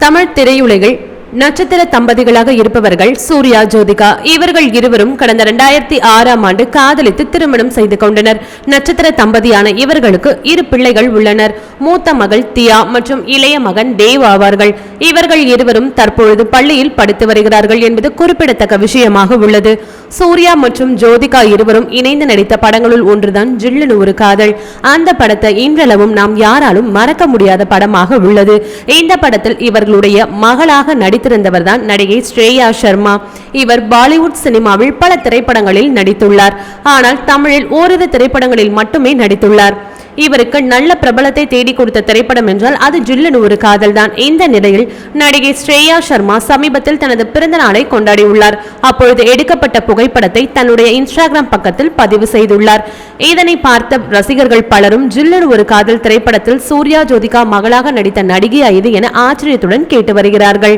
தமிழ் திரையுலகில் நட்சத்திர தம்பதிகளாக இருப்பவர்கள் சூர்யா ஜோதிகா இவர்கள் இருவரும் கடந்த இரண்டாயிரத்தி ஆறாம் ஆண்டு காதலித்து திருமணம் செய்து கொண்டனர். நட்சத்திர தம்பதியான இவர்களுக்கு இரு பிள்ளைகள் உள்ளனர். மூத்த மகள் தியா மற்றும் இளைய மகன் தேவ் ஆவார்கள். இவர்கள் இருவரும் தற்பொழுது பள்ளியில் படித்து வருகிறார்கள் என்பது குறிப்பிடத்தக்க விஷயமாக உள்ளது. சூர்யா மற்றும் ஜோதிகா இருவரும் இணைந்து நடித்த படங்களுள் ஒன்றுதான் ஜில்லுனு ஒரு காதல். அந்த படத்தை இன்றளவும் நாம் யாராலும் மறக்க முடியாத படமாக உள்ளது. இந்த படத்தில் இவர்களுடைய மகளாக நடித்திருந்தவர் தான் நடிகை ஸ்ரேயா சர்மா இவர் பாலிவுட் சினிமாவில் பல திரைப்படங்களில் நடித்துள்ளார். ஆனால் தமிழில் ஓரிரு திரைப்படங்களில் மட்டுமே நடித்துள்ளார். இவருக்கு நல்ல பிரபலத்தை தேடி கொடுத்த திரைப்படம் என்றால் அது ஜில்லுனு ஒரு காதல் தான் இந்த நிலையில் நடிகை ஸ்ரேயா சர்மா சமீபத்தில் தனது பிறந்த நாளை கொண்டாடியுள்ளார். அப்பொழுது எடுக்கப்பட்ட புகைப்படத்தை தன்னுடைய இன்ஸ்டாகிராம் பக்கத்தில் பதிவு செய்துள்ளார். இதனை பார்த்த ரசிகர்கள் பலரும் ஜில்லுனு ஒரு காதல் திரைப்படத்தில் சூர்யா ஜோதிகா மகளாக நடித்த நடிகையா இது என ஆச்சரியத்துடன் கேட்டு வருகிறார்கள்.